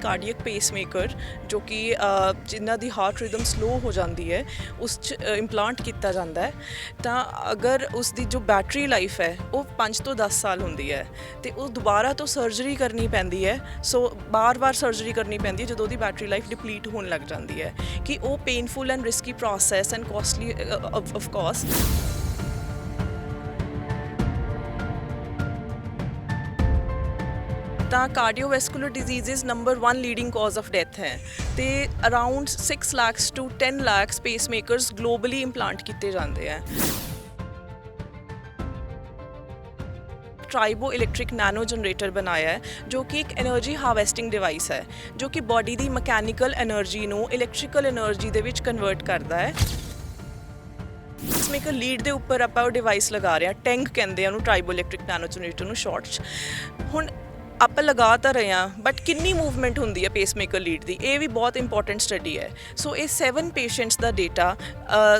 Cardiac pacemaker ਜੋ ਕਿ ਜਿਨ੍ਹਾਂ ਦੀ ਹਾਰਟ ਰਿਦਮ ਸਲੋ ਹੋ ਜਾਂਦੀ ਹੈ, ਉਸ ਚ ਇੰਪਲਾਂਟ ਕੀਤਾ ਜਾਂਦਾ ਹੈ। ਤਾਂ ਅਗਰ ਉਸ ਦੀ ਜੋ ਬੈਟਰੀ ਲਾਈਫ ਹੈ, ਉਹ 5 ਤੋਂ 10 ਸਾਲ ਹੁੰਦੀ ਹੈ, ਤੇ ਉਹ ਦੁਬਾਰਾ ਤੋਂ ਸਰਜਰੀ ਕਰਨੀ ਪੈਂਦੀ ਹੈ, ਸੋ ਬਾਰ-ਬਾਰ ਸਰਜਰੀ ਕਰਨੀ ਪੈਂਦੀ ਹੈ, ਜਦੋਂ ਉਹਦੀ ਬੈਟਰੀ ਲਾਈਫ ਡਿਪਲੀਟ ਹੋਣ ਲੱਗ ਜਾਂਦੀ ਹੈ, ਕਿ ਉਹ painful and risky process and costly of course ਤਾਂ cardiovascular diseases number 1 leading cause of death ਹੈ। ਤੇ around 6 lakh to 10 lakh pacemakers globally implant ਕੀਤੇ ਜਾਂਦੇ ਆ ट्राइबो ਇਲੈਕਟ੍ਰਿਕ ਨੈਨੋ ਜਨਰੇਟਰ ਬਣਾਇਆ है जो कि एक એનર્ਜੀ ਹਾਰਵੈਸਟਿੰਗ ਡਿਵਾਈਸ ਹੈ, ਜੋ ਕਿ ਬਾਡੀ ਦੀ ਮਕੈਨੀਕਲ એનર્ਜੀ ਨੂੰ ਇਲੈਕਟ੍ਰੀਕਲ એનર્ਜੀ ਦੇ ਵਿੱਚ ਕਨਵਰਟ ਕਰਦਾ ਹੈ। ਮੇਕਰ ਲੀਡ ਦੇ ਉੱਪਰ ਆਪਾਂ ਉਹ ਡਿਵਾਈਸ ਲਗਾ ਰਹੇ ਆ ਟੈਂਕ ਕਹਿੰਦੇ ਆ ਉਹਨੂੰ ਟ੍ਰਾਈਬੋ ਇਲੈਕਟ੍ਰਿਕ ਨੈਨੋ ਜਨਰੇਟਰ ਨੂੰ ਸ਼ਾਰਟ ਹੁਣ ਆਪਾਂ ਲਗਾ ਤਾਂ ਰਹੇ ਹਾਂ ਬਟ ਕਿੰਨੀ ਮੂਵਮੈਂਟ ਹੁੰਦੀ ਹੈ ਪੇਸਮੇਕਰ ਲੀਡ ਦੀ? ਇਹ ਵੀ ਬਹੁਤ ਇੰਪੋਰਟੈਂਟ ਸਟੱਡੀ ਹੈ। ਸੋ ਇਹ 7 ਪੇਸ਼ੈਂਟਸ ਦਾ ਡਾਟਾ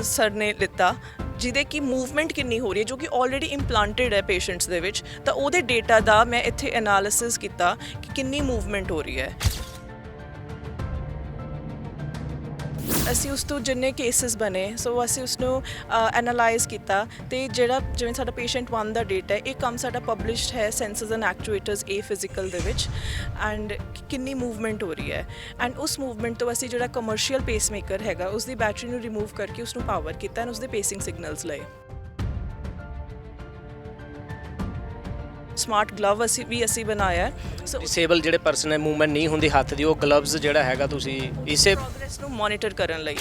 ਸਰ ਨੇ ਲਿੱਤਾ, ਜਿਹਦੇ ਕਿ ਮੂਵਮੈਂਟ ਕਿੰਨੀ ਹੋ ਰਹੀ ਹੈ, ਜੋ ਕਿ ਆਲਰੇਡੀ ਇੰਪਲਾਂਟਡ ਹੈ ਪੇਸ਼ੈਂਟਸ ਦੇ ਵਿੱਚ। ਤਾਂ ਉਹਦੇ ਡਾਟਾ ਦਾ ਮੈਂ ਇੱਥੇ ਐਨਾਲਿਸਿਸ ਕੀਤਾ ਕਿ ਕਿੰਨੀ ਮੂਵਮੈਂਟ ਹੋ ਰਹੀ ਹੈ। ਅਸੀਂ ਉਸ ਤੋਂ ਜਿੰਨੇ ਕੇਸਿਸ ਬਣੇ ਸੋ ਅਸੀਂ ਉਸ ਨੂੰ ਐਨਾਲਾਈਜ਼ ਕੀਤਾ ਤੇ ਜਿਹੜਾ, ਜਿਵੇਂ ਸਾਡਾ ਪੇਸ਼ੈਂਟ 1 ਦਾ ਡੇਟਾ ਹੈ, ਇਹ ਕੰਮ ਸਾਡਾ ਪਬਲਿਸ਼ਡ ਹੈ sensors and actuators A physical ਦੇ ਵਿੱਚ ਐਂਡ ਕਿੰਨੀ ਮੂਵਮੈਂਟ ਹੋ ਰਹੀ ਹੈ ਐਂਡ ਉਸ ਮੂਵਮੈਂਟ ਤੋਂ ਅਸੀਂ ਜਿਹੜਾ ਕਮਰਸ਼ੀਅਲ ਪੇਸਮੇਕਰ ਹੈਗਾ ਉਸ ਦੀ ਬੈਟਰੀ ਨੂੰ ਰਿਮੂਵ ਕਰਕੇ ਉਸ ਨੂੰ ਪਾਵਰ ਕੀਤਾ ਐਂਡ ਉਸ ਦੇ ਪੇਸਿੰਗ ਸਿਗਨਲਸ ਲਏ। ਸਮਾਰਟ ਗਲਵ ਅਸੀਂ ਵੀ ਅਸੀਂ ਬਣਾਇਆ ਹੈ। ਸੋ ਡਿਸੇਬਲ ਜਿਹੜੇ ਪਰਸਨ ਹੈ ਮੂਵਮੈਂਟ ਨਹੀਂ ਹੁੰਦੀ ਹੱਥ ਦੀ ਉਹ ਗਲਵਜ਼ ਜਿਹੜਾ ਹੈਗਾ ਤੁਸੀਂ ਇਸੇ ਪ੍ਰੋਗਰੈਸ ਨੂੰ ਮੋਨੀਟਰ ਕਰਨ ਲਈ।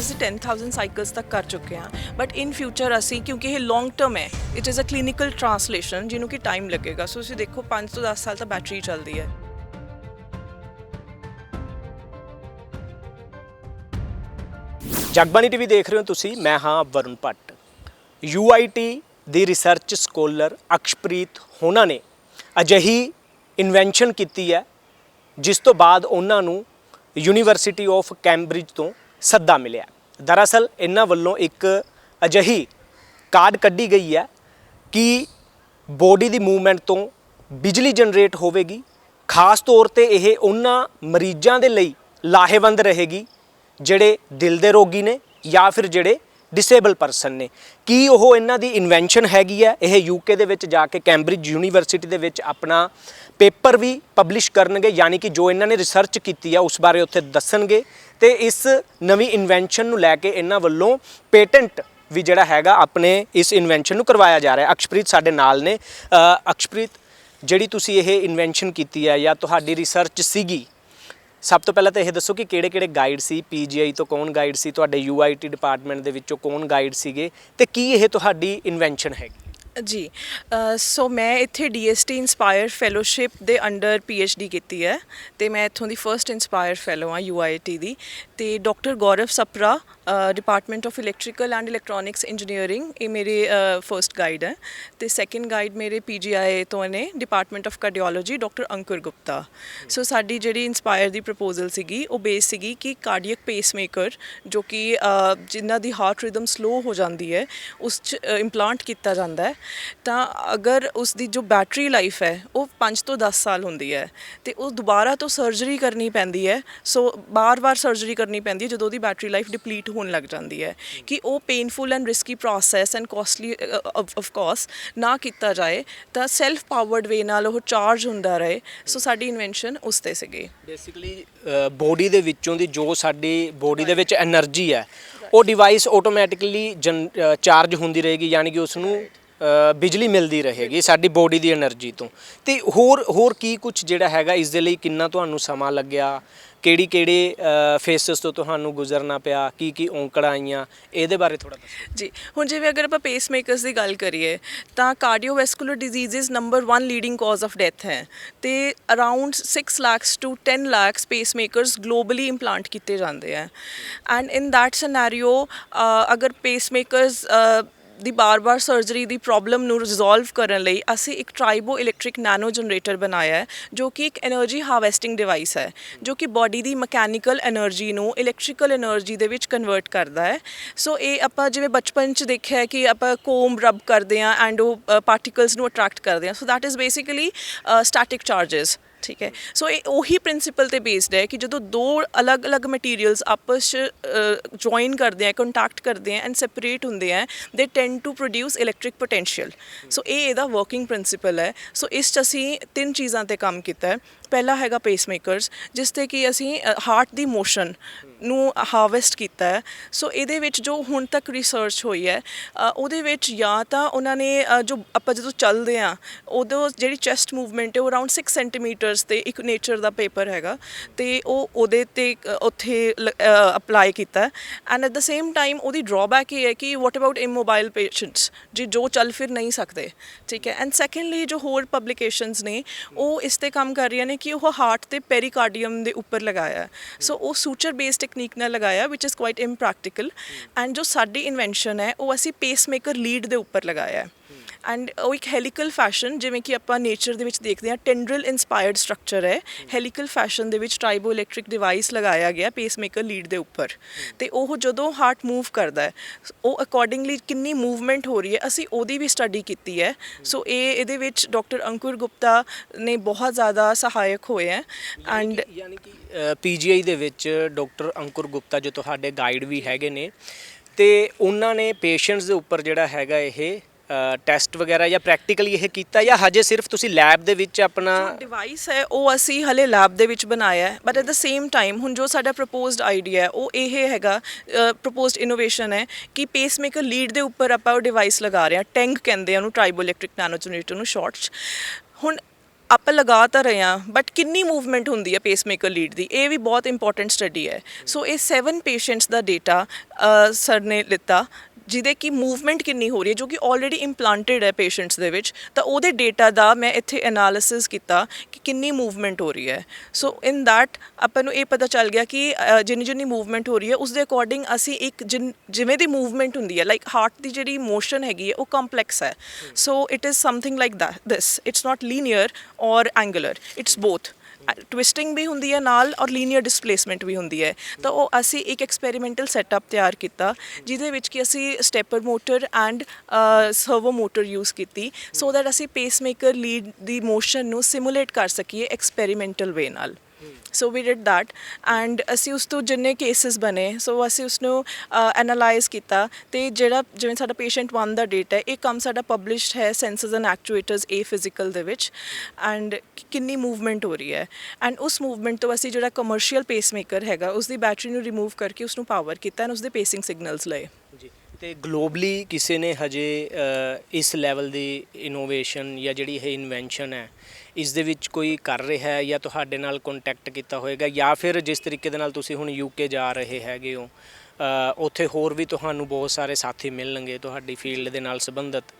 ਅਸੀਂ 10000 ਸਾਈਕਲਸ ਤੱਕ ਕਰ ਚੁੱਕੇ ਹਾਂ। ਬਟ ਇਨ ਫਿਊਚਰ ਅਸੀਂ ਕਿਉਂਕਿ ਇਹ ਲੌਂਗ ਟਰਮ ਹੈ it is a clinical translation ਜਿਹਨੂੰ ਕਿ ਟਾਈਮ ਲੱਗੇਗਾ। ਸੋ ਤੁਸੀਂ ਦੇਖੋ 5 ਤੋਂ 10 ਸਾਲ ਤੱਕ ਬੈਟਰੀ ਚੱਲਦੀ ਹੈ। ਜਗਬਾਣੀ ਟੀਵੀ ਦੇਖ ਰਹੇ ਹੋ ਤੁਸੀਂ ਮੈਂ ਹਾਂ ਵਰੁਣ ਭੱਟ। UIT ਦੀ ਰਿਸਰਚ ਸਕੋਲਰ ਅਕਸ਼ਪ੍ਰੀਤ ਹੋਣਾ ਨੇ ਅਜਿਹੀ ਇਨਵੈਂਸ਼ਨ ਕੀਤੀ ਹੈ, ਜਿਸ ਤੋਂ ਬਾਅਦ ਉਹਨਾਂ ਨੂੰ ਯੂਨੀਵਰਸਿਟੀ ਆਫ ਕੈਂਬਰਿਜ ਤੋਂ ਸੱਦਾ ਮਿਲਿਆ। ਦਰਅਸਲ, ਇਹਨਾਂ ਵੱਲੋਂ ਇੱਕ ਅਜਿਹੀ ਕਾਰਡ ਕੱਢੀ ਗਈ ਹੈ ਕਿ ਬੋਡੀ ਦੀ ਮੂਵਮੈਂਟ ਤੋਂ ਬਿਜਲੀ ਜਨਰੇਟ ਹੋਵੇਗੀ। ਖਾਸ ਤੌਰ ਤੇ ਇਹ ਉਹਨਾਂ ਮਰੀਜ਼ਾਂ ਦੇ ਲਈ ਲਾਹੇਵੰਦ ਰਹੇਗੀ, ਜਿਹੜੇ ਦਿਲ ਦੇ ਰੋਗੀ ਨੇ ਜਾਂ ਫਿਰ ਜਿਹੜੇ ਡਿਸੇਬਲ ਪਰਸਨ ਨੇ। ਕੀ ਉਹ ਇਹਨਾਂ ਦੀ ਇਨਵੈਂਸ਼ਨ ਹੈਗੀ ਹੈ? ਇਹ ਯੂਕੇ ਦੇ ਵਿੱਚ ਜਾ ਕੇ ਕੈਂਬਰਿਜ ਯੂਨੀਵਰਸਿਟੀ ਦੇ ਵਿੱਚ ਆਪਣਾ ਪੇਪਰ ਵੀ ਪਬਲਿਸ਼ ਕਰਨਗੇ, ਯਾਨੀ ਕਿ ਜੋ ਇਹਨਾਂ ਨੇ ਰਿਸਰਚ ਕੀਤੀ ਆ, ਉਸ ਬਾਰੇ ਉੱਥੇ ਦੱਸਣਗੇ। ਤੇ ਇਸ ਨਵੀਂ ਇਨਵੈਂਸ਼ਨ ਨੂੰ ਲੈ ਕੇ ਇਹਨਾਂ ਵੱਲੋਂ ਪੇਟੈਂਟ ਵੀ ਜਿਹੜਾ ਹੈਗਾ ਆਪਣੇ ਇਸ ਇਨਵੈਂਸ਼ਨ ਨੂੰ ਕਰਵਾਇਆ ਜਾ ਰਿਹਾ ਅਕਸ਼ਪ੍ਰੀਤ ਸਾਡੇ ਨਾਲ ਨੇ। ਅਕਸ਼ਪ੍ਰੀਤ, ਜਿਹੜੀ ਤੁਸੀਂ ਇਹ ਇਨਵੈਂਸ਼ਨ ਕੀਤੀ ਹੈ ਜਾਂ ਤੁਹਾਡੀ ਰਿਸਰਚ ਸੀਗੀ ਸਭ ਤੋਂ ਪਹਿਲਾਂ ਤਾਂ ਇਹ ਦੱਸੋ ਕਿ ਕਿਹੜੇ-ਕਿਹੜੇ ਗਾਈਡ ਸੀ ਪੀਜੀਆਈ ਤੋਂ ਕੌਣ ਗਾਈਡ ਸੀ, ਤੁਹਾਡੇ ਯੂਆਈਟੀ ਡਿਪਾਰਟਮੈਂਟ ਦੇ ਵਿੱਚੋਂ ਕੌਣ ਗਾਈਡ ਸੀਗੇ ਤੇ ਕੀ ਇਹ ਤੁਹਾਡੀ ਇਨਵੈਂਸ਼ਨ ਹੈਗੀ? ਜੀ ਸੋ ਮੈਂ ਇੱਥੇ ਡੀਐਸਟੀ ਇਨਸਪਾਇਰ ਫੈਲੋਸ਼ਿਪ ਦੇ ਅੰਡਰ ਪੀਐਚਡੀ ਕੀਤੀ ਹੈ ਤੇ ਮੈਂ ਇੱਥੋਂ ਦੀ ਫਰਸਟ ਇਨਸਪਾਇਰ ਫੈਲੋ ਹਾਂ ਯੂਆਈਟੀ ਦੀ ਤੇ doctor Gaurav Sapra department of electrical and electronics engineering ਇਹ ਮੇਰੇ ਫਰਸਟ ਗਾਈਡ ਹੈ। ਤੇ ਸੈਕੰਡ ਗਾਈਡ ਮੇਰੇ ਪੀਜੀਆਈ ਤੋਂ ਨੇ department of cardiology doctor Ankur Gupta so ਸਾਡੀ ਜਿਹੜੀ ਇਨਸਪਾਇਰ ਦੀ ਪ੍ਰਪੋਜ਼ਲ ਸੀਗੀ, ਉਹ ਬੇਸ ਸੀਗੀ ਕਿ ਕਾਰਡੀਅਕ ਪੇਸਮੇਕਰ ਜੋ ਕਿ ਜਿਨ੍ਹਾਂ ਦੀ ਹਾਰਟ ਰਿਦਮ ਸਲੋ ਹੋ ਜਾਂਦੀ ਹੈ, ਉਸ ਚ ਇੰਪਲਾਂਟ ਕੀਤਾ ਜਾਂਦਾ ਹੈ। ਤਾਂ ਅਗਰ ਉਸ ਦੀ ਜੋ ਬੈਟਰੀ ਲਾਈਫ ਹੈ, ਉਹ 5 ਤੋਂ 10 ਸਾਲ ਹੁੰਦੀ ਹੈ, ਤੇ ਉਹ ਦੁਬਾਰਾ ਤੋਂ ਸਰਜਰੀ ਕਰਨੀ ਪੈਂਦੀ ਹੈ। ਸੋ ਬਾਰ-ਬਾਰ ਸਰਜਰੀ ਕਰਨੀ ਪੈਂਦੀ ਹੈ, ਜਦੋਂ ਉਹਦੀ ਬੈਟਰੀ ਲਾਈਫ ਡਿਪਲੀਟ ਹੋਣ ਲੱਗ ਜਾਂਦੀ ਹੈ ਕਿ ਉਹ painful and risky process and costly of course ਨਾ ਕੀਤਾ ਜਾਏ, ਤਾਂ ਸੈਲਫ ਪਾਵਰਡ ਵੇ ਨਾਲ ਉਹ ਚਾਰਜ ਹੁੰਦਾ ਰਹੇ। ਸੋ ਸਾਡੀ ਇਨਵੈਂਸ਼ਨ ਉਸ ਤੇ ਸੀਗੀ। ਬੇਸਿਕਲੀ ਬੋਡੀ ਦੇ ਵਿੱਚੋਂ ਦੀ ਜੋ ਸਾਡੀ ਬੋਡੀ ਦੇ ਵਿੱਚ એનર્ਜੀ ਹੈ, ਉਹ ਡਿਵਾਈਸ ਆਟੋਮੈਟਿਕਲੀ ਚਾਰਜ ਹੁੰਦੀ ਰਹੇਗੀ, ਯਾਨੀ ਕਿ ਉਸ ਨੂੰ ਬਿਜਲੀ ਮਿਲਦੀ ਰਹੇਗੀ ਸਾਡੀ ਬੋਡੀ ਦੀ એનર્ਜੀ ਤੋਂ। ਤੇ ਹੋਰ ਹੋਰ ਕੀ ਕੁਝ ਜਿਹੜਾ ਹੈਗਾ ਇਸ ਦੇ ਲਈ ਕਿੰਨਾ ਤੁਹਾਨੂੰ ਸਮਾਂ ਲੱਗਿਆ? ਕਿਹੜੀ, ਕਿਹੜੇ ਫੇਸਸ ਤੋਂ ਤੁਹਾਨੂੰ ਗੁਜ਼ਰਨਾ ਪਿਆ? ਕੀ ਕੀ ਔਂਕੜਾਂ ਆਈਆਂ? ਇਹਦੇ ਬਾਰੇ ਥੋੜਾ ਦੱਸੋ। ਜੀ, ਹੁਣ ਜਿਵੇਂ ਅਗਰ ਆਪਾਂ ਪੇਸ ਮੇਕਰਸ ਦੀ ਗੱਲ ਕਰੀਏ, ਤਾਂ cardiovascular diseases number 1 leading cause of death ਹੈ। ਤੇ ਅਰਾਊਂਡ 6 ਲੱਖਸ ਟੂ 10 ਲੱਖਸ ਪੇਸ ਮੇਕਰਸ ਗਲੋਬਲੀ ਇੰਪਲਾਂਟ ਕੀਤੇ ਜਾਂਦੇ ਆ ਐਂਡ ਇਨ ਦੈਟ ਸਿਨੈਰੀਓ ਅਗਰ ਪੇਸ ਮੇਕਰਸ ਦੀ ਬਾਰ-ਬਾਰ ਸਰਜਰੀ ਦੀ ਪ੍ਰੋਬਲਮ ਨੂੰ ਰਿਜ਼ੋਲਵ ਕਰਨ ਲਈ ਅਸੀਂ ਇੱਕ ਟ੍ਰਾਈਬੋ ਇਲੈਕਟ੍ਰਿਕ ਨੈਨੋ ਜਨਰੇਟਰ ਬਣਾਇਆ ਹੈ, ਜੋ ਕਿ ਇੱਕ એનર્ਜੀ ਹਾਰਵੈਸਟਿੰਗ ਡਿਵਾਈਸ ਹੈ, ਜੋ ਕਿ ਬਾਡੀ ਦੀ ਮਕੈਨੀਕਲ એનર્ਜੀ ਨੂੰ ਇਲੈਕਟ੍ਰੀਕਲ એનર્ਜੀ ਦੇ ਵਿੱਚ ਕਨਵਰਟ ਕਰਦਾ ਹੈ। ਸੋ ਇਹ ਆਪਾਂ ਜਿਵੇਂ ਬਚਪਨ 'ਚ ਦੇਖਿਆ ਹੈ ਕਿ ਆਪਾਂ ਕੋਮ ਰਬ ਕਰਦੇ ਆ ਐਂਡ ਉਹ ਪਾਰਟੀਕਲਸ ਨੂੰ ਅਟਰੈਕਟ ਕਰਦੇ ਆ so that is basically static charges ਠੀਕ ਹੈ। ਸੋ ਇਹ ਉਹੀ ਪ੍ਰਿੰਸੀਪਲ ਤੇ ਬੇਸਡ ਹੈ ਕਿ ਜਦੋਂ ਦੋ ਅਲੱਗ-ਅਲੱਗ ਮਟੀਰੀਅਲਸ ਆਪਸ ਚ ਜੁਆਇਨ ਕਰਦੇ ਆ ਕੰਟੈਕਟ ਕਰਦੇ ਆ ਐਂਡ ਸੈਪਰੇਟ ਹੁੰਦੇ ਆ ਦੇ tend to produce electric potential so ਇਹ ਇਹਦਾ ਵਰਕਿੰਗ ਪ੍ਰਿੰਸੀਪਲ ਹੈ। ਸੋ ਇਸ ਚ ਅਸੀਂ ਤਿੰਨ ਚੀਜ਼ਾਂ ਤੇ ਕੰਮ ਕੀਤਾ ਹੈ। ਪਹਿਲਾ ਹੈਗਾ ਪੇਸਮੇਕਰਸ ਜਿਸ ਤੇ ਕਿ ਅਸੀਂ ਹਾਰਟ ਦੀ ਮੋਸ਼ਨ ਨੂੰ ਹਾਰਵੈਸਟ ਕੀਤਾ ਹੈ। ਸੋ ਇਹਦੇ ਵਿੱਚ ਜੋ ਹੁਣ ਤੱਕ ਰਿਸਰਚ ਹੋਈ ਹੈ ਉਹਦੇ ਵਿੱਚ ਜਾਂ ਤਾਂ ਉਹਨਾਂ ਨੇ ਜੋ ਆਪਾਂ ਜਦੋਂ ਚੱਲਦੇ ਆ ਉਦੋਂ ਜਿਹੜੀ ਚੈਸਟ ਮੂਵਮੈਂਟ ਹੈ ਉਹ ਅਰਾਊਂਡ 6 ਸੈਂਟੀਮੀਟਰਸ ਤੇ ਇੱਕ ਨੇਚਰ ਦਾ ਪੇਪਰ ਹੈਗਾ ਤੇ ਉਹ ਉਹਦੇ ਤੇ ਅ, ਉੱਥੇ ਅਪਲਾਈ ਕੀਤਾ and at the same time ਉਹਦੀ ਡਰਾਬੈਕ ਇਹ ਹੈ ਕਿ ਵਾਟ ਅਬਾਊਟ ਇਮੋਬਾਈਲ ਪੇਸ਼ੈਂਟਸ ਜੀ ਜੋ ਚੱਲ ਫਿਰ ਨਹੀਂ ਸਕਦੇ ਠੀਕ ਹੈ? ਐਂਡ ਸੈਕੰਡਲੀ ਜੋ ਹੋਰ ਪਬਲਿਕੇਸ਼ਨਸ ਨੇ ਉਹ ਇਸ ਤੇ ਕੰਮ ਕਰ ਰਹੀਆਂ ਨੇ ਕਿ ਉਹ ਹਾਰਟ ਤੇ ਪੈਰੀਕਾਰਡੀਅਮ ਦੇ ਉੱਪਰ ਲਗਾਇਆ ਸੋ ਉਹ ਸੂਚਰ ਬੇਸ ਟੈਕਨੀਕ ਨਾਲ ਲਗਾਇਆ which is quite impractical and ਜੋ ਸਾਡੀ ਇਨਵੈਂਸ਼ਨ ਹੈ, ਉਹ ਅਸੀਂ ਪੇਸਮੇਕਰ ਲੀਡ ਦੇ ਉੱਪਰ ਲਗਾਇਆ ਐਂਡ uh, ਉਹ ਇੱਕ ਹੈਲੀਕਲ ਫੈਸ਼ਨ ਜਿਵੇਂ ਕਿ ਆਪਾਂ ਨੇਚਰ ਦੇ ਵਿੱਚ ਦੇਖਦੇ ਹਾਂ ਟੈਂਡਰਲ ਇਨਸਪਾਇਰਡ ਸਟਰਕਚਰ ਹੈ। ਹੈਲੀਕਲ ਫੈਸ਼ਨ ਦੇ ਵਿੱਚ ਟ੍ਰਾਈਬੋ ਇਲੈਕਟ੍ਰਿਕ ਡਿਵਾਈਸ ਲਗਾਇਆ ਗਿਆ ਪੇਸਮੇਕਰ ਲੀਡ ਦੇ ਉੱਪਰ। ਤੇ ਉਹ ਜਦੋਂ ਹਾਰਟ ਮੂਵ ਕਰਦਾ ਹੈ, ਉਹ ਅਕੋਰਡਿੰਗਲੀ ਕਿੰਨੀ ਮੂਵਮੈਂਟ ਹੋ ਰਹੀ ਹੈ, ਅਸੀਂ ਉਹਦੀ ਵੀ ਸਟੱਡੀ ਕੀਤੀ ਹੈ। ਸੋ ਇਹ ਇਹਦੇ ਵਿੱਚ ਡਾਕਟਰ ਅੰਕੁਰ ਗੁਪਤਾ ਨੇ ਬਹੁਤ ਜ਼ਿਆਦਾ ਸਹਾਇਕ ਹੋਏ ਹੈ। ਐਂਡ ਯਾਨੀ ਕਿ ਪੀਜੀਆਈ ਦੇ ਵਿੱਚ ਡਾਕਟਰ ਅੰਕੁਰ ਗੁਪਤਾ ਜੋ ਤੁਹਾਡੇ ਗਾਈਡ ਵੀ ਹੈਗੇ ਨੇ, ਤੇ ਉਹਨਾਂ ਨੇ ਪੇਸ਼ੈਂਟਸ ਦੇ ਉੱਪਰ ਜਿਹੜਾ ਹੈਗਾ ਇਹ ਟੈਸਟ ਵਗੈਰਾ ਜਾਂ ਪ੍ਰੈਕਟੀਕਲੀ ਇਹ ਕੀਤਾ ਜਾਂ ਹਜੇ ਸਿਰਫ ਤੁਸੀਂ ਲੈਬ ਦੇ ਵਿੱਚ ਆਪਣਾ ਡਿਵਾਈਸ ਹੈ, ਉਹ ਅਸੀਂ ਹਲੇ ਲੈਬ ਦੇ ਵਿੱਚ ਬਣਾਇਆ ਹੈ but at the same time ਹੁਣ ਜੋ ਸਾਡਾ ਪ੍ਰਪੋਜ਼ਡ ਆਈਡੀਆ ਹੈ, ਉਹ ਇਹ ਹੈਗਾ ਪ੍ਰਪੋਜ਼ਡ ਇਨੋਵੇਸ਼ਨ ਹੈ ਕਿ ਪੇਸਮੇਕਰ ਲੀਡ ਦੇ ਉੱਪਰ ਆਪਾਂ ਉਹ ਡਿਵਾਈਸ ਲਗਾ ਰਹੇ ਹਾਂ ਟੈਂਕ ਕਹਿੰਦੇ ਆ ਉਹਨੂੰ ਟ੍ਰਾਈਬੋ ਇਲੈਕਟ੍ਰਿਕ ਨੈਨੋ ਜਨਰੇਟਰ ਨੂੰ ਸ਼ਾਰਟਸ ਹੁਣ ਆਪਾਂ ਲਗਾ ਤਾਂ ਰਹੇ ਹਾਂ ਬਟ ਕਿੰਨੀ ਮੂਵਮੈਂਟ ਹੁੰਦੀ ਹੈ ਪੇਸਮੇਕਰ ਲੀਡ ਦੀ, ਇਹ ਵੀ ਬਹੁਤ ਇੰਪੋਰਟੈਂਟ ਸਟੱਡੀ ਹੈ। ਸੋ ਇਹ 7 ਪੇਸ਼ੈਂਟਸ ਦਾ ਡਾਟਾ ਸਰ ਨੇ ਲਿੱਤਾ। ਜਿਹਦੇ ਕਿ ਮੂਵਮੈਂਟ ਕਿੰਨੀ ਹੋ ਰਹੀ ਹੈ ਜੋ ਕਿ ਆਲਰੇਡੀ ਇੰਪਲਾਂਟਡ ਹੈ ਪੇਸ਼ੈਂਟਸ ਦੇ ਵਿੱਚ ਤਾਂ ਉਹਦੇ ਡਾਟਾ ਦਾ ਮੈਂ ਇੱਥੇ ਐਨਾਲਿਸਿਸ ਕੀਤਾ ਕਿ ਕਿੰਨੀ ਮੂਵਮੈਂਟ ਹੋ ਰਹੀ ਹੈ। ਸੋ ਇਨ that ਆਪਾਂ ਨੂੰ ਇਹ ਪਤਾ ਚੱਲ ਗਿਆ ਕਿ ਜਿੰਨੀ ਜਿੰਨੀ ਮੂਵਮੈਂਟ ਹੋ ਰਹੀ ਹੈ ਉਸ ਦੇ ਅਕੋਰਡਿੰਗ ਅਸੀਂ ਇੱਕ ਜਿਵੇਂ ਦੀ ਮੂਵਮੈਂਟ ਹੁੰਦੀ ਹੈ ਲਾਈਕ ਹਾਰਟ ਦੀ ਜਿਹੜੀ ਮੋਸ਼ਨ ਹੈਗੀ ਹੈ ਉਹ ਕੰਪਲੈਕਸ ਹੈ। So it is something like this it's not linear or angular it's both twisting ਵੀ ਹੁੰਦੀ ਹੈ ਨਾਲ ਔਰ ਲੀਨੀਅਰ ਡਿਸਪਲੇਸਮੈਂਟ ਵੀ ਹੁੰਦੀ ਹੈ। ਤਾਂ ਉਹ ਅਸੀਂ ਇੱਕ ਐਕਸਪੈਰੀਮੈਂਟਲ ਸੈਟਅਪ ਤਿਆਰ ਕੀਤਾ, ਜਿਹਦੇ ਵਿੱਚ ਕਿ ਅਸੀਂ stepper motor and servo motor use ਕੀਤੀ ਸੋ ਦੈਟ ਅਸੀਂ ਪੇਸਮੇਕਰ ਲੀਡ ਦੀ ਮੋਸ਼ਨ ਨੂੰ ਸਿਮੂਲੇਟ ਕਰ ਸਕੀਏ ਐਕਸਪੈਰੀਮੈਂਟਲ ਵੇ ਨਾਲ। So we did that. And ਅਸੀਂ ਉਸ ਤੋਂ ਜਿੰਨੇ ਕੇਸਿਸ ਬਣੇ ਸੋ ਅਸੀਂ ਉਸ ਨੂੰ ਐਨਾਲਾਈਜ਼ ਕੀਤਾ ਤੇ ਜਿਹੜਾ, ਜਿਵੇਂ ਸਾਡਾ ਪੇਸ਼ੈਂਟ 1 ਦਾ ਡੇਟਾ ਹੈ, ਇਹ ਕੰਮ ਸਾਡਾ ਪਬਲਿਸ਼ਡ ਹੈ sensors and actuators A physical ਦੇ ਵਿੱਚ। ਐਂਡ ਕਿੰਨੀ ਮੂਵਮੈਂਟ ਹੋ ਰਹੀ ਹੈ। ਐਂਡ ਉਸ ਮੂਵਮੈਂਟ ਤੋਂ ਅਸੀਂ ਜਿਹੜਾ ਕਮਰਸ਼ੀਅਲ ਪੇਸਮੇਕਰ ਹੈਗਾ ਉਸ ਦੀ ਬੈਟਰੀ ਨੂੰ ਰਿਮੂਵ ਕਰਕੇ ਉਸ ਨੂੰ ਪਾਵਰ ਕੀਤਾ ਐਂਡ ਉਸ ਦੇ ਪੇਸਿੰਗ ਸਿਗਨਲਸ ਲਏ। ਤੇ ਗਲੋਬਲੀ ਕਿਸੇ ਨੇ ਹਜੇ ਇਸ ਲੈਵਲ ਦੀ ਇਨੋਵੇਸ਼ਨ ਜਾਂ ਜਿਹੜੀ ਇਹ ਇਨਵੈਂਸ਼ਨ ਹੈ, ਇਸ ਦੇ ਵਿੱਚ ਕੋਈ ਕਰ ਰਿਹਾ ਹੈ ਜਾਂ ਤੁਹਾਡੇ ਨਾਲ ਕੰਟੈਕਟ ਕੀਤਾ ਹੋਏਗਾ ਜਾਂ ਫਿਰ ਜਿਸ ਤਰੀਕੇ ਦੇ ਨਾਲ ਤੁਸੀਂ ਹੁਣ ਯੂਕੇ ਜਾ ਰਹੇ ਹੈਗੇ ਹੋ ਉੱਥੇ ਹੋਰ ਵੀ ਤੁਹਾਨੂੰ ਬਹੁਤ ਸਾਰੇ ਸਾਥੀ ਮਿਲਣਗੇ ਤੁਹਾਡੀ ਫੀਲਡ ਦੇ ਨਾਲ ਸੰਬੰਧਿਤ।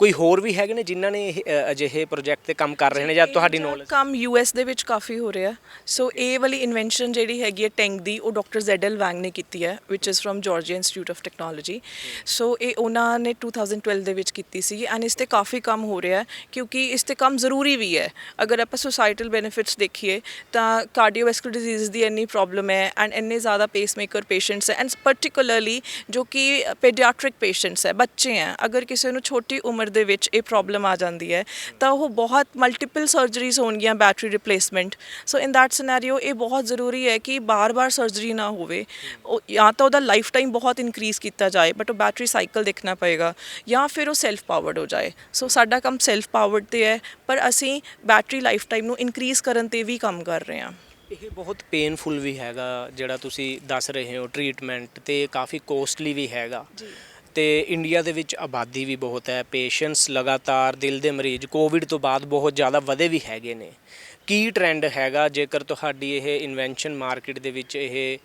ਕੋਈ ਹੋਰ ਵੀ ਹੈਗੇ ਨੇ ਜਿਨ੍ਹਾਂ ਨੇ ਇਹ ਅ, ਅਜਿਹੇ ਪ੍ਰੋਜੈਕਟ ਤੇ ਕੰਮ ਕਰ ਰਹੇ ਨੇ ਜਾਂ ਤੁਹਾਡੀ ਇਹ ਨੌਲੇਜ ਕੰਮ ਯੂਐਸ ਦੇ ਵਿੱਚ ਕਾਫੀ ਹੋ ਰਿਹਾ। ਸੋ ਇਹ ਵਾਲੀ ਇਨਵੈਂਸ਼ਨ ਜਿਹੜੀ ਹੈਗੀ ਹੈ ਟੈਂਕ ਦੀ ਉਹ ਡਾਕਟਰ ਜ਼ੈਡਲ ਵੈਂਗ ਨੇ ਕੀਤੀ ਹੈ which is from Georgia Institute of Technology so ਇਹ ਉਹਨਾਂ ਨੇ 2012 ਦੇ ਵਿੱਚ ਕੀਤੀ ਸੀ ਐਂਡ ਇਸ ਤੇ ਕਾਫੀ ਕੰਮ ਹੋ ਰਿਹਾ ਹੈ ਕਿਉਂਕਿ ਇਸ ਤੇ ਕੰਮ ਜ਼ਰੂਰੀ ਵੀ ਹੈ। ਅਗਰ ਆਪਾਂ ਸੋਸਾਈਟਲ ਬੈਨੀਫਿਟਸ ਦੇਖੀਏ ਤਾਂ ਕਾਰਡੀਓਵੈਸਕੂਲਰ ਡਿਜ਼ੀਜ਼ ਦੀ ਇੰਨੀ ਪ੍ਰੋਬਲਮ ਹੈ ਐਂਡ ਇੰਨੇ ਜ਼ਿਆਦਾ ਪੇਸਮੇਕਰ ਪੇਸ਼ੈਂਟਸ ਹੈ ਐਂਡ ਪਾਰਟਿਕੂਲਰਲੀ ਜੋ ਕਿ ਪੀਡੀਆਟ੍ਰਿਕ ਪੇਸ਼ੈਂਟਸ ਹੈ ਬੱਚੇ ਹੈ। ਅਗਰ ਕਿਸੇ ਨੂੰ ਛੋਟੀ ਉਮਰ ਦੇ ਵਿੱਚ ਇਹ ਪ੍ਰੋਬਲਮ ਆ ਜਾਂਦੀ ਹੈ ਤਾਂ ਉਹ ਬਹੁਤ ਮਲਟੀਪਲ ਸਰਜਰੀਜ਼ ਹੋਣਗੀਆਂ battery replacement so in that scenario ਇਹ ਬਹੁਤ ਜ਼ਰੂਰੀ ਹੈ ਕਿ ਬਾਰ-ਬਾਰ ਸਰਜਰੀ ਨਾ ਹੋਵੇ। ਉਹ ਜਾਂ ਤਾਂ ਉਹਦਾ ਲਾਈਫ ਟਾਈਮ ਬਹੁਤ ਇਨਕਰੀਜ਼ ਕੀਤਾ ਜਾਏ ਬਟ ਉਹ ਬੈਟਰੀ ਸਾਈਕਲ ਦੇਖਣਾ ਪਏਗਾ ਜਾਂ ਫਿਰ ਉਹ ਸੈਲਫ ਪਾਵਰਡ ਹੋ ਜਾਏ। ਸੋ ਸਾਡਾ ਕੰਮ ਸੈਲਫ ਪਾਵਰਡ ਤੇ ਹੈ ਪਰ ਅਸੀਂ ਬੈਟਰੀ ਲਾਈਫ ਟਾਈਮ ਨੂੰ ਇਨਕਰੀਜ਼ ਕਰਨ ਤੇ ਵੀ ਕੰਮ ਕਰ ਰਹੇ ਹਾਂ। ਇਹ ਬਹੁਤ ਪੇਨਫੁਲ ਵੀ ਹੈਗਾ ਜਿਹੜਾ ਤੁਸੀਂ ਦੱਸ ਰਹੇ ਹੋ ਟ੍ਰੀਟਮੈਂਟ ਤੇ ਕਾਫੀ ਕੋਸਟਲੀ ਵੀ ਹੈਗਾ। ਤੇ ਇੰਡੀਆ ਦੇ ਵਿੱਚ ਆਬਾਦੀ ਵੀ ਬਹੁਤ ਹੈ ਪੇਸ਼ੈਂਟਸ ਲਗਾਤਾਰ ਦਿਲ ਦੇ ਮਰੀਜ਼ ਕੋਵਿਡ ਤੋਂ ਬਾਅਦ ਬਹੁਤ ਜ਼ਿਆਦਾ ਵਧੇ ਵੀ ਹੈਗੇ ਨੇ। ਕੀ ਟ੍ਰੈਂਡ ਹੈਗਾ? ਜੇਕਰ ਤੁਹਾਡੀ ਇਹ ਇਨਵੈਂਸ਼ਨ ਮਾਰਕੀਟ ਦੇ ਵਿੱਚ ਇਹ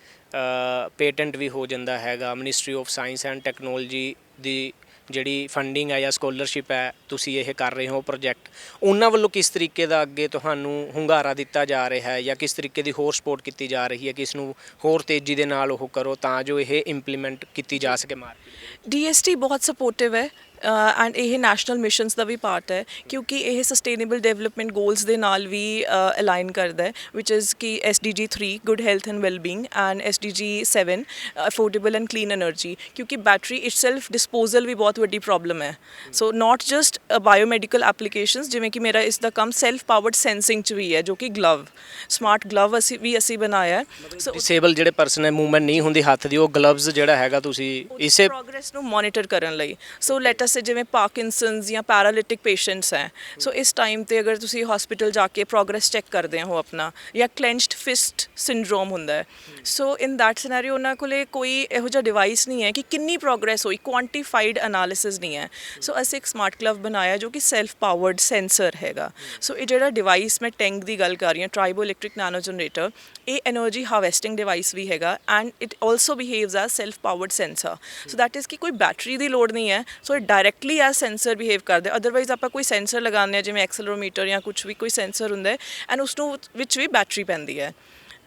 ਪੇਟੈਂਟ ਵੀ ਹੋ ਜਾਂਦਾ ਹੈਗਾ ministry of science and technology ਦੀ ਜਿਹੜੀ ਫੰਡਿੰਗ ਹੈ ਜਾਂ ਸਕਾਲਰਸ਼ਿਪ ਹੈ ਤੁਸੀਂ ਇਹ ਕਰ ਰਹੇ ਹੋ ਪ੍ਰੋਜੈਕਟ ਉਹਨਾਂ ਵੱਲੋਂ ਕਿਸ ਤਰੀਕੇ ਦਾ ਅੱਗੇ ਤੁਹਾਨੂੰ ਹੁੰਗਾਰਾ ਦਿੱਤਾ ਜਾ ਰਿਹਾ ਹੈ ਜਾਂ ਕਿਸ ਤਰੀਕੇ ਦੀ ਹੋਰ ਸਪੋਰਟ ਕੀਤੀ ਜਾ ਰਹੀ ਹੈ ਕਿ ਇਸ ਨੂੰ ਹੋਰ ਤੇਜ਼ੀ ਦੇ ਨਾਲ ਉਹ ਕਰੋ ਤਾਂ ਜੋ ਇਹ ਇੰਪਲੀਮੈਂਟ ਕੀਤੀ ਜਾ ਸਕੇ ਮਾਰਕੀਟ ਡੀਐਸਟੀ ਬਹੁਤ ਸਪੋਰਟਿਵ ਹੈ। ਐਂਡ ਇਹ ਨੈਸ਼ਨਲ ਮਿਸ਼ਨਸ ਦਾ ਵੀ ਪਾਰਟ ਹੈ ਕਿਉਂਕਿ ਇਹ ਸਸਟੇਨੇਬਲ ਡਿਵੈਲਪਮੈਂਟ ਗੋਲਸ ਦੇ ਨਾਲ ਵੀ ਅਲਾਈਨ ਕਰਦਾ ਹੈ ਵਿਚ is D G 3 good health and wellbeing and S D G 7 affordable and clean energy ਕਿਉਂਕਿ ਬੈਟਰੀ ਇਟਸੈਲਫ ਡਿਸਪੋਜ਼ਲ ਵੀ ਬਹੁਤ ਵੱਡੀ ਪ੍ਰੋਬਲਮ ਹੈ। So not just biomedical applications ਜਿਵੇਂ ਕਿ ਮੇਰਾ ਇਸ ਦਾ ਕੰਮ ਸੈਲਫ ਪਾਵਰਡ ਸੈਂਸਿੰਗ ਚ ਵੀ ਹੈ ਜੋ ਕਿ ਗਲਵ ਸਮਾਰਟ ਗਲਵ ਅਸੀਂ ਵੀ ਅਸੀਂ ਬਣਾਇਆ ਸੋ ਡਿਸੇਬਲ ਜਿਹੜੇ ਪਰਸਨ ਹੈ ਮੂਵਮੈਂਟ ਨਹੀਂ ਹੁੰਦੀ ਹੱਥ ਦੀ ਉਹ ਗਲਵਸ ਜਿਹੜਾ ਹੈਗਾ ਤੁਸੀਂ ਇਸੇ ਪ੍ਰੋਗਰੈਸ ਨੂੰ ਮੋਨੀਟਰ ਕਰਨ ਲਈ। ਸੋ ਲੈਟ ਅਸੀਂ ਜਿਵੇਂ ਪਾਰਕਿੰਸਨਸ ਜਾਂ ਪੈਰਾਲਿਟਿਕ ਪੇਸ਼ੈਂਟਸ ਹੈ। ਸੋ ਇਸ ਟਾਈਮ ਤੇ ਅਗਰ ਤੁਸੀਂ ਹਸਪੀਟਲ ਜਾ ਕੇ ਪ੍ਰੋਗਰੈਸ ਚੈੱਕ ਕਰਦੇ ਹੋ ਆਪਣਾ, ਜਾਂ ਕਲੈਂਚਡ ਫਿਸਟ ਸਿੰਡਰੋਮ ਹੁੰਦਾ ਹੈ। ਸੋ ਇਨ ਦੈਟ ਸਿਨੈਰੀਓ ਉਹਨਾਂ ਕੋਲੇ ਕੋਈ ਇਹੋ ਜਿਹਾ ਡਿਵਾਈਸ ਨਹੀਂ ਹੈ ਕਿ ਕਿੰਨੀ ਪ੍ਰੋਗਰੈਸ ਹੋਈ ਕੁਆਂਟੀਫਾਈਡ ਐਨਾਲਿਸਿਸ ਨਹੀਂ ਹੈ। ਸੋ ਅਸੀਂ ਇੱਕ ਸਮਾਰਟ ਗਲਵ ਬਣਾਇਆ ਜੋ ਕਿ ਸੈਲਫ ਪਾਵਰਡ ਸੈਂਸਰ ਹੈਗਾ। ਸੋ ਇਹ ਜਿਹੜਾ ਡਿਵਾਈਸ ਮੈਂ ਟੈਂਕ ਦੀ ਗੱਲ ਕਰ ਰਹੀ ਹਾਂ ਟ੍ਰਾਈਬੋ ਇਲੈਕਟ੍ਰਿਕ ਨੈਨੋ ਜਨਰੇਟਰ ਇਹ એનર્ਜੀ ਹਾਰਵੈਸਟਿੰਗ ਡਿਵਾਈਸ ਵੀ ਹੈਗਾ and it also behaves as self powered sensor so that is ਕਿ ਕੋਈ ਬੈਟਰੀ ਦੀ ਲੋੜ ਨਹੀਂ ਹੈ। So it directly as sensor behave ਕਰਦਾ ਅਦਰਵਾਈਜ਼ ਆਪਾਂ ਕੋਈ ਸੈਂਸਰ ਲਗਾਉਂਦੇ ਆ, ਜਿਵੇਂ ਐਕਸਲਰੋਮੀਟਰ ਜਾਂ ਕੁਝ ਵੀ, ਕੋਈ ਸੈਂਸਰ ਹੁੰਦਾ ਹੈ ਐਂਡ ਉਸ ਨੂੰ ਵਿੱਚ ਵੀ ਬੈਟਰੀ ਪੈਂਦੀ ਹੈ।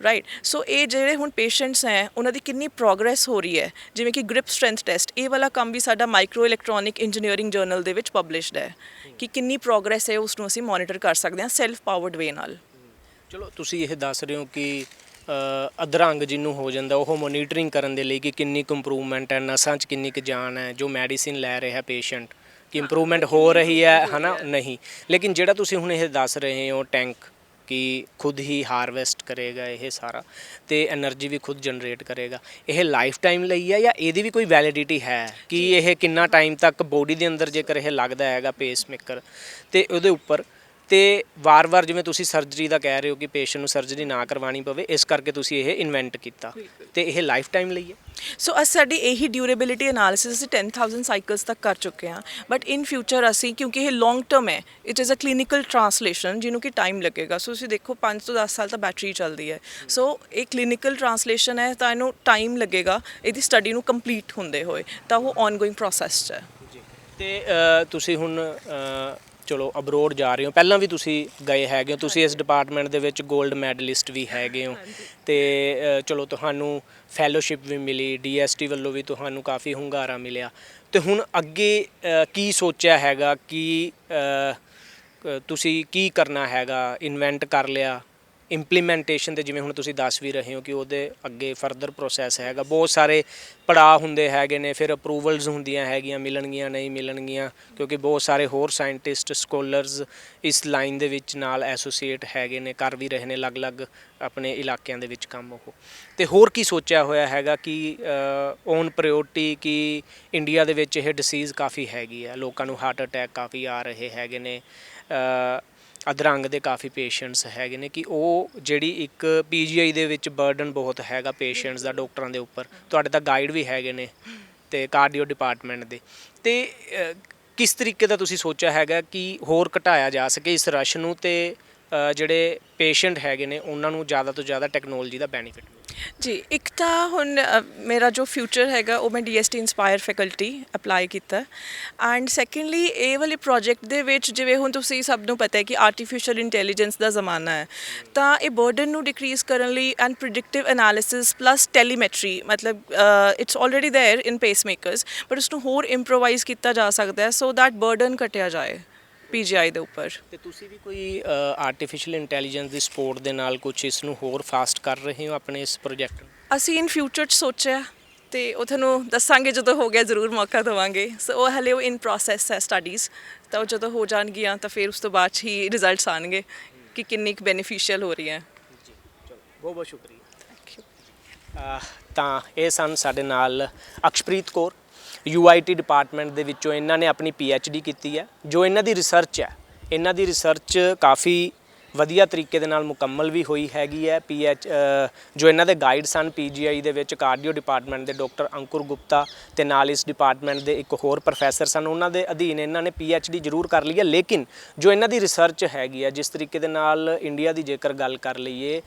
ਰਾਈਟ ਸੋ ਇਹ ਜਿਹੜੇ ਹੁਣ ਪੇਸ਼ੈਂਟਸ ਹੈ, ਉਹਨਾਂ ਦੀ ਕਿੰਨੀ ਪ੍ਰੋਗਰੈਸ ਹੋ ਰਹੀ ਹੈ। ਜਿਵੇਂ ਕਿ ਗ੍ਰਿਪ ਸਟਰੈਂਥ ਟੈਸਟ ਇਹ ਵਾਲਾ ਕੰਮ ਵੀ ਸਾਡਾ ਮਾਈਕਰੋ ਇਲੈਕਟ੍ਰੋਨਿਕ ਇੰਜੀਨੀਅਰਿੰਗ ਜਰਨਲ ਦੇ ਵਿੱਚ ਪਬਲਿਸ਼ਡ ਹੈ। ਕਿ ਕਿੰਨੀ ਪ੍ਰੋਗਰੈਸ ਹੈ, ਉਸ ਨੂੰ ਅਸੀਂ ਮੋਨੀਟਰ ਕਰ ਸਕਦੇ ਹਾਂ ਸੈਲਫ ਪਾਵਰਡ ਵੇ ਨਾਲ। ਚਲੋ, ਤੁਸੀਂ ਇਹ ਦੱਸ ਰਹੇ ਹੋ ਕਿ ਅਧਰੰਗ ਜਿਹਨੂੰ ਹੋ ਜਾਂਦਾ, ਉਹ ਮੋਨੀਟਰਿੰਗ ਕਰਨ ਦੇ ਲਈ ਕਿ ਕਿੰਨੀ ਕੁ ਇੰਪਰੂਵਮੈਂਟ ਹੈ, ਨਸਾਂ 'ਚ ਕਿੰਨੀ ਕੁ ਜਾਨ ਹੈ, ਜੋ ਮੈਡੀਸਿਨ ਲੈ ਰਿਹਾ ਪੇਸ਼ੈਂਟ ਕਿ ਇੰਪਰੂਵਮੈਂਟ ਹੋ ਰਹੀ ਹੈ, ਹਨਾ? ਨਹੀਂ। ਲੇਕਿਨ ਜਿਹੜਾ ਤੁਸੀਂ ਹੁਣ ਇਹ ਦੱਸ ਰਹੇ ਹੋ ਟੈਂਕ ਕਿ ਖੁਦ ਹੀ ਹਾਰਵੈਸਟ ਕਰੇਗਾ ਇਹ ਸਾਰਾ, ਤੇ એનર્ਜੀ ਵੀ ਖੁਦ ਜਨਰੇਟ ਕਰੇਗਾ, ਇਹ ਲਾਈਫ ਟਾਈਮ ਲਈ ਹੈ ਜਾਂ ਇਹਦੀ ਵੀ ਕੋਈ ਵੈਲਿਡਿਟੀ ਹੈ? ਕਿ ਇਹ ਕਿੰਨਾ ਟਾਈਮ ਤੱਕ ਬੋਡੀ ਦੇ ਅੰਦਰ ਜੇਕਰ ਇਹ ਲੱਗਦਾ ਹੈਗਾ ਪੇਸ ਮੇਕਰ ਤੇ ਉਹਦੇ ਉੱਪਰ ਤੇ ਵਾਰ-ਵਾਰ ਜਿਵੇਂ ਤੁਸੀਂ ਸਰਜਰੀ ਦਾ ਕਹਿ ਰਹੇ ਹੋ ਕਿ ਪੇਸ਼ੈਂਟ ਨੂੰ ਸਰਜਰੀ ਨਾ ਕਰਵਾਉਣੀ ਪਵੇ ਇਸ ਕਰਕੇ ਤੁਸੀਂ ਇਹ ਇਨਵੈਂਟ ਕੀਤਾ ਤੇ ਇਹ ਲਾਈਫ ਟਾਈਮ ਲਈ ਹੈ? ਸੋ ਅਸ ਸਾਡੀ ਇਹੀ ਡਿਊਰੇਬਿਲਿਟੀ ਐਨਾਲਿਸਿਸ ਅਸੀਂ 10000 ਸਾਈਕਲਸ ਤੱਕ ਕਰ ਚੁੱਕੇ ਹਾਂ। ਬਟ ਇਨ ਫਿਊਚਰ ਅਸੀਂ ਕਿਉਂਕਿ ਇਹ ਲੌਂਗ ਟਰਮ ਹੈ it is a clinical translation ਜਿਹਨੂੰ ਕਿ ਟਾਈਮ ਲੱਗੇਗਾ। ਸੋ ਤੁਸੀਂ ਦੇਖੋ 5 ਤੋਂ 10 ਸਾਲ ਤਾਂ ਬੈਟਰੀ ਚੱਲਦੀ ਹੈ। ਸੋ ਇਹ ਕਲੀਨਿਕਲ ਟ੍ਰਾਂਸਲੇਸ਼ਨ ਹੈ ਤਾਂ ਇਹਨੂੰ ਟਾਈਮ ਲੱਗੇਗਾ ਇਹਦੀ ਸਟੱਡੀ ਨੂੰ ਕੰਪਲੀਟ ਹੁੰਦੇ ਹੋਏ। ਤਾਂ ਉਹ ਆਨਗੋਇੰਗ ਪ੍ਰੋਸੈਸ 'ਚ ਹੈ। ਤੇ ਅ, ਤੁਸੀਂ ਹੁਣ ਚਲੋ ਅਬਰੋਡ ਜਾ ਰਹੇ ਹੋ। ਪਹਿਲਾਂ ਵੀ ਤੁਸੀਂ ਗਏ ਹੈਗੇ ਹੋ। ਤੁਸੀਂ ਇਸ ਡਿਪਾਰਟਮੈਂਟ ਦੇ ਵਿੱਚ 골ਡ ਮੈਡਲਿਸਟ ਵੀ ਹੈਗੇ ਹੋ। ਤੇ ਅ, ਚਲੋ ਤੁਹਾਨੂੰ ਫੈਲੋਸ਼ਿਪ ਵੀ ਮਿਲੀ ਡੀਐਸਟੀ ਵੱਲੋਂ ਵੀ ਤੁਹਾਨੂੰ ਕਾਫੀ ਹੁੰਗਾਰਾ ਮਿਲਿਆ। ਤੇ ਹੁਣ ਅੱਗੇ ਅ, ਕੀ ਸੋਚਿਆ ਹੈਗਾ? ਕਿ ਅ, ਕ- ਤੁਸੀਂ ਕੀ ਕਰਨਾ ਹੈਗਾ? ਇਨਵੈਂਟ ਕਰ ਲਿਆ? ਇੰਪਲੀਮੈਂਟੇਸ਼ਨ ਤੇ ਜਿਵੇਂ ਹੁਣ ਤੁਸੀਂ ਦੱਸ ਵੀ ਰਹੇ ਹੋ ਕਿ ਉਹਦੇ ਅੱਗੇ ਫਰਦਰ ਪ੍ਰੋਸੈਸ ਹੈਗਾ। ਬਹੁਤ ਸਾਰੇ ਪੜਾਅ ਹੁੰਦੇ ਹੈਗੇ ਨੇ, ਫਿਰ ਅਪਰੂਵਲਸ ਹੁੰਦੀਆਂ ਹੈਗੀਆਂ, ਮਿਲਣਗੀਆਂ, ਨਹੀਂ ਮਿਲਣਗੀਆਂ, ਕਿਉਂਕਿ ਬਹੁਤ ਸਾਰੇ ਹੋਰ ਸਾਇੰਟਿਸਟ ਸਕੋਲਰਸ ਇਸ ਲਾਈਨ ਦੇ ਵਿੱਚ ਨਾਲ ਐਸੋਸੀਏਟ ਹੈਗੇ ਨੇ, ਕਰ ਵੀ ਰਹੇ ਨੇ ਅਲੱਗ-ਅਲੱਗ ਆਪਣੇ ਇਲਾਕਿਆਂ ਦੇ ਵਿੱਚ ਕੰਮ ਉਹ। ਤੇ ਹੋਰ ਕੀ ਸੋਚਿਆ ਹੋਇਆ ਹੈਗਾ ਕਿ ਔਨ ਪ੍ਰਾਇੋਰਟੀ ਕਿ ਇੰਡੀਆ ਦੇ ਵਿੱਚ ਇਹ ਡਿਸੀਜ਼ ਕਾਫੀ ਹੈਗੀ ਆ, ਲੋਕਾਂ ਨੂੰ ਹਾਰਟ ਅਟੈਕ ਕਾਫੀ ਆ ਰਹੇ ਹੈਗੇ ਨੇ ਅਧਰੰਗ ਦੇ ਕਾਫੀ ਪੇਸ਼ੈਂਟਸ ਹੈਗੇ ਨੇ ਕਿ ਉਹ ਜਿਹੜੀ ਇੱਕ ਪੀਜੀਆਈ ਦੇ ਵਿੱਚ ਬਰਡਨ ਬਹੁਤ ਹੈਗਾ ਪੇਸ਼ੈਂਟਸ ਦਾ ਡਾਕਟਰਾਂ ਦੇ ਉੱਪਰ। ਤੁਹਾਡੇ ਤਾਂ ਗਾਈਡ ਵੀ ਹੈਗੇ ਨੇ ਤੇ ਕਾਰਡੀਓ ਡਿਪਾਰਟਮੈਂਟ ਦੇ। ਤੇ ਅ, ਕਿਸ ਤਰੀਕੇ ਦਾ ਤੁਸੀਂ ਸੋਚਿਆ ਹੈਗਾ ਕਿ ਹੋਰ ਘਟਾਇਆ ਜਾ ਸਕੇ ਇਸ ਰਸ਼ ਨੂੰ ਤੇ ਅ, ਜਿਹੜੇ ਪੇਸ਼ੈਂਟ ਹੈਗੇ ਨੇ ਉਹਨਾਂ ਨੂੰ ਜ਼ਿਆਦਾ ਤੋਂ ਜ਼ਿਆਦਾ ਟੈਕਨੋਲੋਜੀ ਦਾ ਬੈਨੀਫਿਟ ਮਿਲੇ? ਜੀ ਇੱਕ ਤਾਂ ਹੁਣ ਅ, ਮੇਰਾ ਜੋ ਫਿਊਚਰ ਹੈਗਾ ਉਹ ਮੈਂ ਡੀਐਸਟੀ ਇਨਸਪਾਇਰ ਫੈਕਲਟੀ ਅਪਲਾਈ ਕੀਤਾ ਐਂਡ ਸੈਕੰਡਲੀ ਇਹ ਵਾਲੇ ਪ੍ਰੋਜੈਕਟ ਦੇ ਵਿੱਚ ਜਿਵੇਂ ਹੁਣ ਤੁਸੀਂ ਸਭ ਨੂੰ ਪਤਾ ਹੈ ਕਿ ਆਰਟੀਫੀਸ਼ੀਅਲ ਇੰਟੈਲੀਜੈਂਸ ਦਾ ਜ਼ਮਾਨਾ ਹੈ ਤਾਂ ਇਹ ਬਰਡਨ ਨੂੰ ਡਿਕਰੀਜ਼ ਕਰਨ ਲਈ and predictive analysis plus telemetry ਮਤਲਬ it's already there in pacemakers but ਉਸ ਨੂੰ ਹੋਰ ਇੰਪਰੋਵਾਈਜ਼ ਕੀਤਾ ਜਾ ਸਕਦਾ ਹੈ ਸੋ ਦੈਟ ਬਰਡਨ ਘਟਿਆ ਜਾਏ ਪੀਜੀਆਈ ਦੇ ਉੱਪਰ। ਤੇ ਤੁਸੀਂ ਵੀ ਕੋਈ ਆਰਟੀਫੀਸ਼ੀਅਲ ਇੰਟੈਲੀਜੈਂਸ ਦੀ ਸਪੋਰਟ ਦੇ ਨਾਲ ਕੁਝ ਇਸ ਨੂੰ ਹੋਰ ਫਾਸਟ ਕਰ ਰਹੇ ਹੋ ਆਪਣੇ ਇਸ ਪ੍ਰੋਜੈਕਟ ਨੂੰ? ਅਸੀਂ ਇਨ ਫਿਊਚਰ ਚ ਸੋਚਿਆ ਤੇ ਉਹ ਤੁਹਾਨੂੰ ਦੱਸਾਂਗੇ ਜਦੋਂ ਹੋ ਗਿਆ ਜ਼ਰੂਰ ਮੌਕਾ ਦਵਾਂਗੇ। ਸੋ ਉਹ ਹਲੇ ਉਹ ਇਨ ਪ੍ਰੋਸੈਸ ਹੈ ਸਟੱਡੀਜ਼ ਤਾਂ ਉਹ ਜਦੋਂ ਹੋ ਜਾਣਗੀਆਂ ਤਾਂ ਫਿਰ ਉਸ ਤੋਂ ਬਾਅਦ ਹੀ ਰਿਜ਼ਲਟਸ ਆਣਗੇ ਕਿ ਕਿੰਨੀ ਕੁ ਬੈਨੀਫੀਸ਼ੀਅਲ ਹੋ ਰਹੀ ਹੈ ਜੀ ਚਲੋ ਬਹੁਤ ਬਹੁਤ ਸ਼ੁਕਰੀਆ। ਅਹ ਤਾਂ ਇਹ ਸਨ ਸਾਡੇ ਨਾਲ ਅਕਸ਼ਪ੍ਰੀਤ ਕੌਰ। UIT ਡਿਪਾਰਟਮੈਂਟ ਦੇ ਵਿੱਚੋਂ ਇਹਨਾਂ ਨੇ ਆਪਣੀ PhD ਕੀਤੀ ਹੈ, ਜੋ ਇਹਨਾਂ ਦੀ ਰਿਸਰਚ ਹੈ। ਇਹਨਾਂ ਦੀ ਰਿਸਰਚ ਕਾਫੀ ਵਧੀਆ ਤਰੀਕੇ ਦੇ ਨਾਲ ਮੁਕੰਮਲ ਵੀ ਹੋਈ ਹੈਗੀ ਹੈ। ਪੀਐਚ ਜੋ ਇਹਨਾਂ ਦੇ ਗਾਈਡ ਸਨ ਪੀਜੀਆਈ ਦੇ ਵਿੱਚ ਕਾਰਡੀਓ ਡਿਪਾਰਟਮੈਂਟ ਦੇ ਡਾਕਟਰ ਅੰਕੁਰ ਗੁਪਤਾ ਤੇ ਨਾਲ ਇਸ ਡਿਪਾਰਟਮੈਂਟ ਦੇ ਇੱਕ ਹੋਰ ਪ੍ਰੋਫੈਸਰ ਸਨ। ਉਹਨਾਂ ਦੇ ਅਧੀਨ ਇਹਨਾਂ ਨੇ ਪੀਐਚਡੀ ਜ਼ਰੂਰ ਕਰ ਲਈ ਹੈ, ਲੇਕਿਨ ਜੋ ਇਹਨਾਂ ਦੀ ਰਿਸਰਚ ਹੈਗੀ ਹੈ, ਜਿਸ ਤਰੀਕੇ ਦੇ ਨਾਲ ਇੰਡੀਆ ਦੀ ਜੇਕਰ ਗੱਲ ਕਰ ਲਈਏ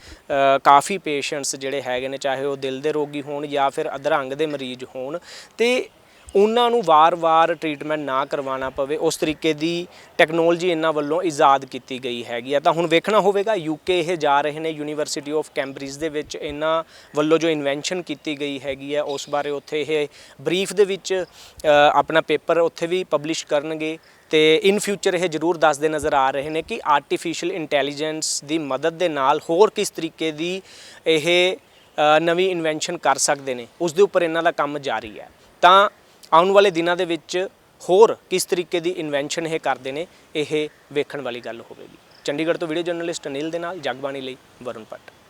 ਕਾਫੀ ਪੇਸ਼ੈਂਟਸ ਜਿਹੜੇ ਹੈਗੇ ਨੇ, ਚਾਹੇ ਉਹ ਦਿਲ ਦੇ ਰੋਗੀ ਹੋਣ ਜਾਂ ਫਿਰ ਅਧਰੰਗ ਦੇ ਮਰੀਜ਼ ਹੋਣ। ਤੇ ਉਹਨਾਂ ਨੂੰ ਵਾਰ-ਵਾਰ ਟ੍ਰੀਟਮੈਂਟ ਨਾ ਕਰਵਾਉਣਾ ਪਵੇ, ਉਸ ਤਰੀਕੇ ਦੀ ਟੈਕਨੋਲੋਜੀ ਇਹਨਾਂ ਵੱਲੋਂ ਇਜਾਦ ਕੀਤੀ ਗਈ ਹੈਗੀ ਆ। ਤਾਂ ਹੁਣ ਵੇਖਣਾ ਹੋਵੇਗਾ ਯੂਕੇ ਇਹ ਜਾ ਰਹੇ ਨੇ ਯੂਨੀਵਰਸਿਟੀ ਆਫ ਕੈਂਬਰਿਜ ਦੇ ਵਿੱਚ ਇਹਨਾਂ ਵੱਲੋਂ ਜੋ ਇਨਵੈਂਸ਼ਨ ਕੀਤੀ ਗਈ ਹੈਗੀ ਆ, ਉਸ ਬਾਰੇ ਉੱਥੇ ਇਹ ਬਰੀਫ ਦੇ ਵਿੱਚ ਆਪਣਾ ਪੇਪਰ ਉੱਥੇ ਵੀ ਪਬਲਿਸ਼ ਕਰਨਗੇ। ਤੇ ਇਨ ਫਿਊਚਰ ਇਹ ਜ਼ਰੂਰ ਦੱਸਦੇ ਨਜ਼ਰ ਆ ਰਹੇ ਨੇ ਕਿ ਆਰਟੀਫੀਸ਼ੀਅਲ ਇੰਟੈਲੀਜੈਂਸ ਦੀ ਮਦਦ ਦੇ ਨਾਲ ਹੋਰ ਕਿਸ ਤਰੀਕੇ ਦੀ ਇਹ ਨਵੀਂ ਇਨਵੈਂਸ਼ਨ ਕਰ ਸਕਦੇ ਨੇ। ਉਸ ਦੇ ਉੱਪਰ ਇਹਨਾਂ ਦਾ ਕੰਮ ਜਾਰੀ ਹੈ। ਤਾਂ ਆਉਣ ਵਾਲੇ ਦਿਨਾਂ ਦੇ ਵਿੱਚ ਹੋਰ ਕਿਸ ਤਰੀਕੇ ਦੀ ਇਨਵੈਂਸ਼ਨ ਇਹ ਕਰਦੇ ਨੇ, ਇਹ ਵੇਖਣ ਵਾਲੀ ਗੱਲ ਹੋਵੇਗੀ। ਚੰਡੀਗੜ੍ਹ ਤੋਂ ਵੀਡੀਓ ਜਰਨਲਿਸਟ ਅਨਿਲ ਦੇ ਨਾਲ, ਜਗਬਾਣੀ ਲਈ ਵਰੁਣ ਭੱਟ।